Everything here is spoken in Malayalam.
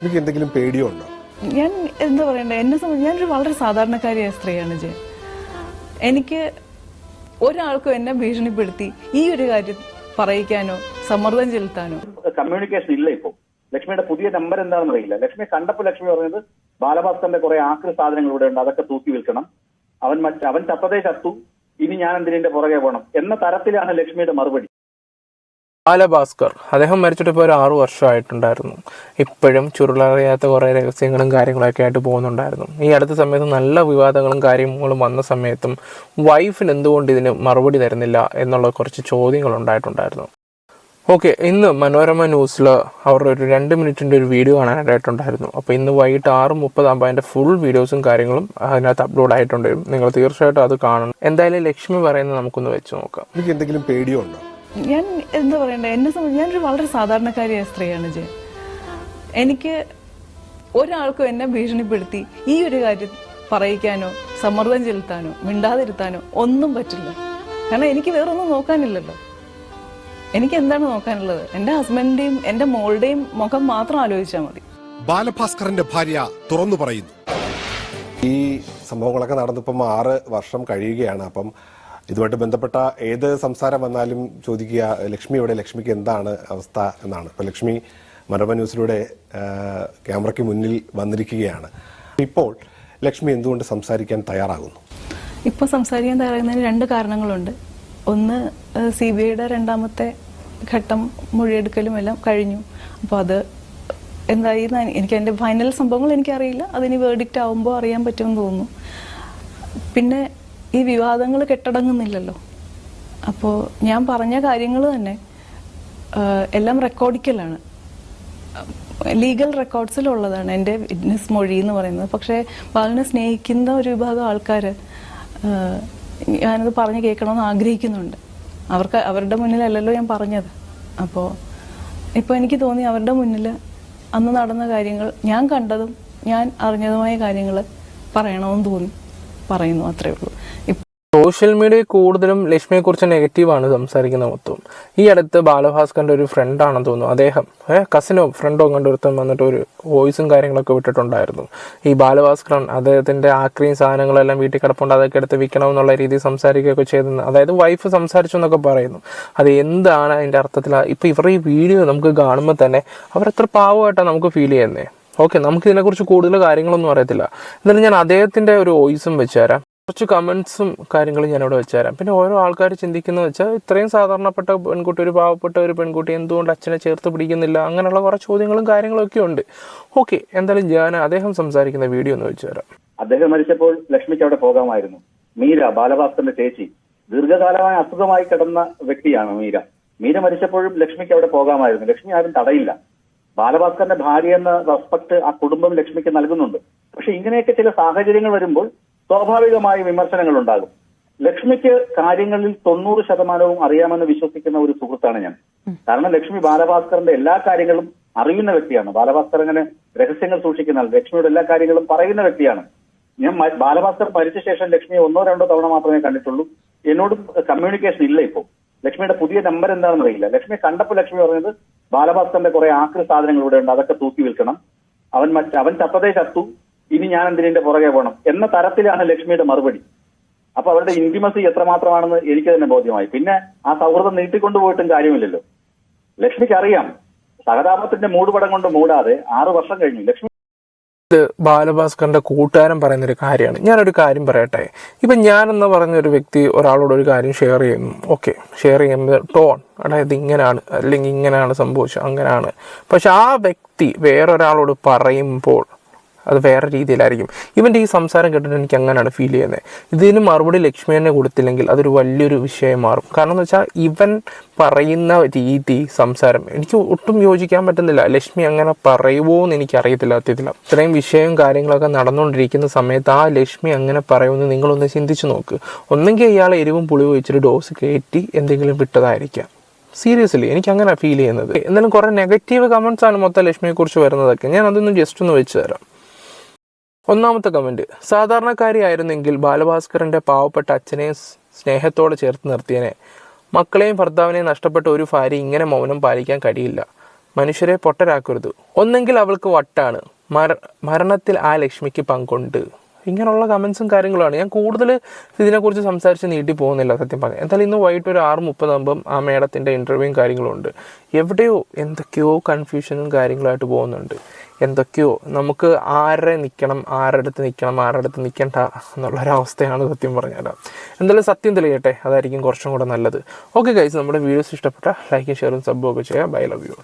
എനിക്ക് എന്തെങ്കിലും പേടിയോ ഉണ്ടോ? ഞാൻ എന്താ പറയണ്ടേ എന്നെ സംബന്ധിച്ച് ഞാനൊരു വളരെ സാധാരണക്കാരിയായ സ്ത്രീയാണ് ജയ എനിക്ക് ഒരാൾക്കും എന്നെ ഭീഷണിപ്പെടുത്തി ഈ ഒരു കാര്യം പറയിക്കാനോ സമ്മർദ്ദം ചെലുത്താനോ. കമ്മ്യൂണിക്കേഷൻ ഇല്ല ഇപ്പോ. ലക്ഷ്മിയുടെ പുതിയ നമ്പർ എന്താണെന്ന് അറിയില്ല. ലക്ഷ്മി കണ്ടപ്പോൾ ലക്ഷ്മി പറഞ്ഞത് ബാലഭാസ്കറിന്റെ കുറെ ആക്രി സാധനങ്ങൾ ഇവിടെ ഉണ്ട് അതൊക്കെ തൂക്കി വിൽക്കണം. അവൻ മറ്റ് അവൻ ചത്തതേ ചത്തു. ഇനി ഞാൻ എന്തിനെ പുറകെ പോകണം എന്ന തരത്തിലാണ് ലക്ഷ്മിയുടെ മറുപടി. ബാലഭാസ്കർ. അദ്ദേഹം മരിച്ചിട്ട് ഇപ്പോൾ ഒരു ആറു വർഷമായിട്ടുണ്ടായിരുന്നു. ഇപ്പോഴും ചുരുളറിയാത്ത കുറേ രഹസ്യങ്ങളും കാര്യങ്ങളൊക്കെ ആയിട്ട് പോകുന്നുണ്ടായിരുന്നു. ഈ അടുത്ത സമയത്ത് നല്ല വിവാദങ്ങളും കാര്യങ്ങളും വന്ന സമയത്തും വൈഫിന് എന്തുകൊണ്ട് ഇതിന് മറുപടി തരുന്നില്ല എന്നുള്ള കുറച്ച് ചോദ്യങ്ങൾ ഉണ്ടായിട്ടുണ്ടായിരുന്നു. ഓക്കെ ഇന്ന് മനോരമ ന്യൂസിൽ അവരുടെ ഒരു രണ്ട് മിനിറ്റിന്റെ ഒരു വീഡിയോ കാണാനായിട്ടുണ്ടായിരുന്നു. അപ്പോൾ ഇന്ന് വൈകിട്ട് ആറ് മുപ്പതാകുമ്പോൾ അതിന്റെ ഫുൾ വീഡിയോസും കാര്യങ്ങളും അതിനകത്ത് അപ്ലോഡ് ആയിട്ടുണ്ട്. നിങ്ങൾ തീർച്ചയായിട്ടും അത് കാണണം. എന്തായാലും ലക്ഷ്മി പറയുന്നത് നമുക്കൊന്ന് വെച്ച് നോക്കാം. എനിക്ക് എന്തെങ്കിലും പേടിയുണ്ടോ? ഞാൻ എന്താ പറയണ്ടേ? എന്നെ സംബന്ധിച്ച് ഞാനൊരു വളരെ സാധാരണക്കാരിയായ സ്ത്രീയാണ് ജയ എനിക്ക് ഒരാൾക്കും എന്നെ ഭീഷണിപ്പെടുത്തി ഈ ഒരു കാര്യം പറയിക്കാനോ സമ്മർദ്ദം ചെലുത്താനോ മിണ്ടാതിരുത്താനോ ഒന്നും പറ്റില്ല. കാരണം എനിക്ക് വേറെ വേറൊന്നും നോക്കാനില്ലല്ലോ. എനിക്ക് എന്താണ് നോക്കാനുള്ളത്? എന്റെ ഹസ്ബൻഡിന്റെയും എന്റെ മോളുടെയും മുഖം മാത്രം ആലോചിച്ചാൽ മതി. ബാലഭാസ്കറിന്റെ ഭാര്യ തുറന്നു പറയുന്നു. ഈ സംഭവങ്ങളൊക്കെ നടന്നിപ്പം ആറ് വർഷം കഴിയുകയാണ്. അപ്പം ഇതുമായിട്ട് ബന്ധപ്പെട്ട ഏത് സംസാരം വന്നാലും ചോദിക്കുക ലക്ഷ്മി ഇവിടെ ലക്ഷ്മിക്ക് എന്താണ് അവസ്ഥ? എന്നാണ്. ഇപ്പൊ ലക്ഷ്മി മനോരമ ന്യൂസിലൂടെ ക്യാമറയ്ക്ക് മുന്നിൽ വന്നിരിക്കുകയാണ്. ഇപ്പോൾ ലക്ഷ്മി എന്തുകൊണ്ട് സംസാരിക്കാൻ തയ്യാറാകുന്നു? ഇപ്പോൾ സംസാരിക്കാൻ തയ്യാറാകുന്നതിന് രണ്ട് കാരണങ്ങളുണ്ട്. ഒന്ന് സി ബി ഐയുടെ രണ്ടാമത്തെ ഘട്ടം മൊഴിയെടുക്കലും എല്ലാം കഴിഞ്ഞു. അപ്പോൾ അത് എന്തായി എനിക്ക് അതിന്റെ ഫൈനൽ സംഭവങ്ങൾ എനിക്കറിയില്ല. അതിന് വേർഡിക്റ്റ് ആവുമ്പോൾ അറിയാൻ പറ്റുമെന്ന് തോന്നുന്നു. പിന്നെ ഈ വിവാദങ്ങൾ കെട്ടടങ്ങുന്നില്ലല്ലോ. അപ്പോൾ ഞാൻ പറഞ്ഞ കാര്യങ്ങൾ തന്നെ എല്ലാം റെക്കോർഡിക്കലാണ്. ലീഗൽ റെക്കോർഡ്സിലുള്ളതാണ് എന്റെ വിറ്റ്നസ് മൊഴി എന്ന് പറയുന്നത്. പക്ഷേ ബാലിനെ സ്നേഹിക്കുന്ന ഒരു വിഭാഗം ആൾക്കാർ ഞാനത് പറഞ്ഞു കേൾക്കണമെന്ന് ആഗ്രഹിക്കുന്നുണ്ട്. അവർക്ക് അവരുടെ മുന്നിലല്ലല്ലോ ഞാൻ പറഞ്ഞത്. അപ്പോൾ ഇപ്പോൾ എനിക്ക് തോന്നി അവരുടെ മുന്നിൽ അന്ന് നടന്ന കാര്യങ്ങൾ ഞാൻ കണ്ടതും ഞാൻ അറിഞ്ഞതുമായ കാര്യങ്ങൾ പറയണമെന്ന് തോന്നി പറയുന്നു അത്രയേ ഉള്ളൂ. സോഷ്യൽ മീഡിയ കൂടുതലും ലക്ഷ്മിയെക്കുറിച്ച് നെഗറ്റീവാണ് സംസാരിക്കുന്നത് മൊത്തം. ഈ അടുത്ത് ബാലഭാസ്കറിന്റെ ഒരു ഫ്രണ്ടാണെന്ന് തോന്നുന്നു. അദ്ദേഹം കസിനോ ഫ്രണ്ടോ കണ്ടൊരുത്തം വന്നിട്ട് ഒരു വോയിസും കാര്യങ്ങളൊക്കെ വിട്ടിട്ടുണ്ടായിരുന്നു. ഈ ബാലഭാസ്കരൻ അദ്ദേഹത്തിന്റെ ആക്രിയും സാധനങ്ങളെല്ലാം വീട്ടിൽ കിടപ്പുണ്ട് അതൊക്കെ എടുത്ത് വിൽക്കണം എന്നുള്ള രീതിയിൽ സംസാരിക്കുകയൊക്കെ ചെയ്തെന്ന് അതായത് വൈഫ് സംസാരിച്ചു എന്നൊക്കെ പറയുന്നു. അത് എന്താണ് അതിന്റെ അർത്ഥത്തിൽ? ഇപ്പൊ ഇവരുടെ ഈ വീഡിയോ നമുക്ക് കാണുമ്പോൾ തന്നെ അവരെത്ര പാവമായിട്ടാണ് നമുക്ക് ഫീൽ ചെയ്യുന്നത് ഓക്കെ നമുക്ക് ഇതിനെക്കുറിച്ച് കൂടുതൽ കാര്യങ്ങളൊന്നും അറിയത്തില്ല. എന്നാലും ഞാൻ അദ്ദേഹത്തിന്റെ ഒരു വോയിസും വെച്ചുതരാം കുറച്ച് കമൻസും കാര്യങ്ങളും ഞാൻ ഇവിടെ വെച്ചുതരാം. പിന്നെ ഓരോ ആൾക്കാർ ചിന്തിക്കുന്നത് വെച്ചാൽ ഇത്രയും സാധാരണപ്പെട്ട പെൺകുട്ടി ഒരു പാവപ്പെട്ട ഒരു പെൺകുട്ടി എന്തുകൊണ്ട് അച്ഛനെ ചേർത്ത് പിടിക്കുന്നില്ല? അങ്ങനെയുള്ള കുറേ ചോദ്യങ്ങളും കാര്യങ്ങളും ഒക്കെ ഉണ്ട്. ഓക്കെ എന്തായാലും ഞാൻ അദ്ദേഹം സംസാരിക്കുന്ന വീഡിയോ ഒന്ന് വെച്ചുതരാം അദ്ദേഹം മരിച്ചപ്പോൾ ലക്ഷ്മിക്ക് അവിടെ പോകാമായിരുന്നു മീര ബാലഭാസ്കറിന്റെ ചേച്ചി ദീർഘകാലമായ അസുഖമായി കിടന്ന വ്യക്തിയാണ് മീര. മീര മരിച്ചപ്പോഴും ലക്ഷ്മിക്ക് അവിടെ പോകാമായിരുന്നു ലക്ഷ്മി ആരും തടയില്ല. ബാലഭാസ്കറിന്റെ ഭാര്യ എന്ന റെസ്പെക്ട് ആ കുടുംബം ലക്ഷ്മിക്ക് നൽകുന്നുണ്ട്. പക്ഷെ ഇങ്ങനെയൊക്കെ ചില സാഹചര്യങ്ങൾ വരുമ്പോൾ സ്വാഭാവികമായി വിമർശനങ്ങൾ ഉണ്ടാകും ലക്ഷ്മിക്ക് കാര്യങ്ങളിൽ തൊണ്ണൂറ് ശതമാനവും അറിയാമെന്ന് വിശ്വസിക്കുന്ന ഒരു സുഹൃത്താണ് ഞാൻ. കാരണം ലക്ഷ്മി ബാലഭാസ്കറിന്റെ എല്ലാ കാര്യങ്ങളും അറിയുന്ന വ്യക്തിയാണ്. ബാലഭാസ്കർ അങ്ങനെ രഹസ്യങ്ങൾ സൂക്ഷിക്കുന്ന ലക്ഷ്മിയുടെ എല്ലാ കാര്യങ്ങളും പറയുന്ന വ്യക്തിയാണ്. ഞാൻ ബാലഭാസ്കർ മരിച്ച ശേഷം ലക്ഷ്മിയെ ഒന്നോ രണ്ടോ തവണ മാത്രമേ കണ്ടിട്ടുള്ളൂ. എന്നോട് കമ്മ്യൂണിക്കേഷൻ ഇല്ല ഇപ്പോൾ. ലക്ഷ്മിയുടെ പുതിയ നമ്പർ എന്താണെന്ന് അറിയില്ല. ലക്ഷ്മിയെ കണ്ടപ്പോൾ ലക്ഷ്മി പറഞ്ഞത് ബാലഭാസ്കറിന്റെ കുറെ ആക്രി സാധനങ്ങൾ ഇവിടെ ഉണ്ട് അതൊക്കെ തൂക്കി വിൽക്കണം. അവൻ മറ്റ് അവൻ ചത്തതേ ചത്തു. ഇനി ഞാൻ എന്തിനെ പുറകെ പോകണം എന്ന തരത്തിലാണ് ലക്ഷ്മിയുടെ മറുപടി. അപ്പൊ അവരുടെ ഇന്റിമസി എത്രമാത്രമാണെന്ന് എനിക്ക് തന്നെ ബോധ്യമായി. പിന്നെ ആ സൗഹൃദം നീട്ടിക്കൊണ്ടുപോയിട്ടും കാര്യമില്ലല്ലോ. ലക്ഷ്മിക്ക് അറിയാം സഹതാപത്തിന്റെ മൂടുപടം കൊണ്ട് മൂടാതെ ആറു വർഷം കഴിഞ്ഞു. ലക്ഷ്മി ഇത് ബാലഭാസ്കറിന്റെ കൂട്ടുകാരൻ പറയുന്ന ഒരു കാര്യമാണ്. ഞാനൊരു കാര്യം പറയട്ടെ. ഇപ്പം ഞാനെന്ന് പറഞ്ഞൊരു വ്യക്തി ഒരാളോട് ഒരു കാര്യം ഷെയർ ചെയ്യുന്നു. ഓക്കെ ഷെയർ ചെയ്യുമ്പോൾ ടോൺ അതായത് ഇങ്ങനെയാണ് അല്ലെങ്കിൽ ഇങ്ങനെയാണ് സംഭവിച്ചത് അങ്ങനെയാണ് പക്ഷെ ആ വ്യക്തി വേറൊരാളോട് പറയുമ്പോൾ അത് വേറെ രീതിയിലായിരിക്കും. ഇവന്റെ ഈ സംസാരം കേട്ടിട്ട് എനിക്ക് അങ്ങനെയാണ് ഫീൽ ചെയ്യുന്നത്. ഇതിന് മറുപടി ലക്ഷ്മി തന്നെ കൊടുത്തില്ലെങ്കിൽ അതൊരു വലിയൊരു വിഷയം മാറും. കാരണം എന്ന് വെച്ചാൽ ഇവൻ പറയുന്ന രീതി സംസാരം എനിക്ക് ഒട്ടും യോജിക്കാൻ പറ്റുന്നില്ല. ലക്ഷ്മി അങ്ങനെ പറയുമോ എന്ന് എനിക്ക് അറിയത്തില്ല സത്യത്തില്ല ഇത്രയും വിഷയവും കാര്യങ്ങളൊക്കെ നടന്നുകൊണ്ടിരിക്കുന്ന സമയത്ത് ആ ലക്ഷ്മി അങ്ങനെ പറയുമെന്ന് നിങ്ങളൊന്ന് ചിന്തിച്ചു നോക്ക്. ഒന്നെങ്കിൽ ഇയാൾ എരിവും പുളിവും വെച്ചിട്ട് ഡോസ് കയറ്റി എന്തെങ്കിലും വിട്ടതായിരിക്കാം. സീരിയസ്ലി എനിക്ക് അങ്ങനെ ഫീൽ ചെയ്യുന്നത്. എന്നാലും കുറേ നെഗറ്റീവ് കമൻസ് ആണ് മൊത്തം ലക്ഷ്മിയെക്കുറിച്ച് വരുന്നതൊക്കെ. ഞാൻ അതൊന്ന് ജസ്റ്റ് ഒന്ന് വെച്ച് തരാം. ഒന്നാമത്തെ കമന്റ് സാധാരണക്കാരിയായിരുന്നെങ്കിൽ ബാലഭാസ്കറിന്റെ പാവപ്പെട്ട അച്ഛനെ സ്നേഹത്തോടെ ചേർത്ത് നിർത്തിയനെ. മക്കളെയും ഭർത്താവിനെയും നഷ്ടപ്പെട്ട ഒരു ഭാര്യ ഇങ്ങനെ മൗനം പാലിക്കാൻ കഴിയില്ല. മനുഷ്യരെ പൊട്ടരാക്കരുത്. ഒന്നെങ്കിൽ അവൾക്ക് വട്ടാണ്. മര മരണത്തിൽ ആ ലക്ഷ്മിക്ക് പങ്കുണ്ട്. ഇങ്ങനെയുള്ള കമൻസും കാര്യങ്ങളുമാണ്. ഞാൻ കൂടുതൽ ഇതിനെക്കുറിച്ച് സംസാരിച്ച് നീട്ടി പോകുന്നില്ല സത്യം പറഞ്ഞു. എന്തായാലും ഇന്ന് വൈകിട്ട് ഒരു ആറ് മുപ്പതാകുമ്പം ആ മേഡത്തിന്റെ ഇന്റർവ്യൂവും കാര്യങ്ങളും ഉണ്ട്. എവിടെയോ എന്തൊക്കെയോ കൺഫ്യൂഷനും കാര്യങ്ങളായിട്ട് പോകുന്നുണ്ട്. എന്തൊക്കെയോ. നമുക്ക് ആരുടെ നിൽക്കണം ആരുടെ അടുത്ത് നിൽക്കണം ആരുടെ അടുത്ത് നിൽക്കണ്ട എന്നുള്ളൊരവസ്ഥയാണ് സത്യം പറഞ്ഞാൽ എന്തായാലും സത്യം തെളിയട്ടെ. അതായിരിക്കും കുറച്ചും കൂടെ നല്ലത്. ഓക്കെ ഗൈസ് നമ്മുടെ വീഡിയോസ് ഇഷ്ടപ്പെട്ട ലൈക്കും ഷെയറും സബ്ബും ഒക്കെ ചെയ്യുക. Bye love you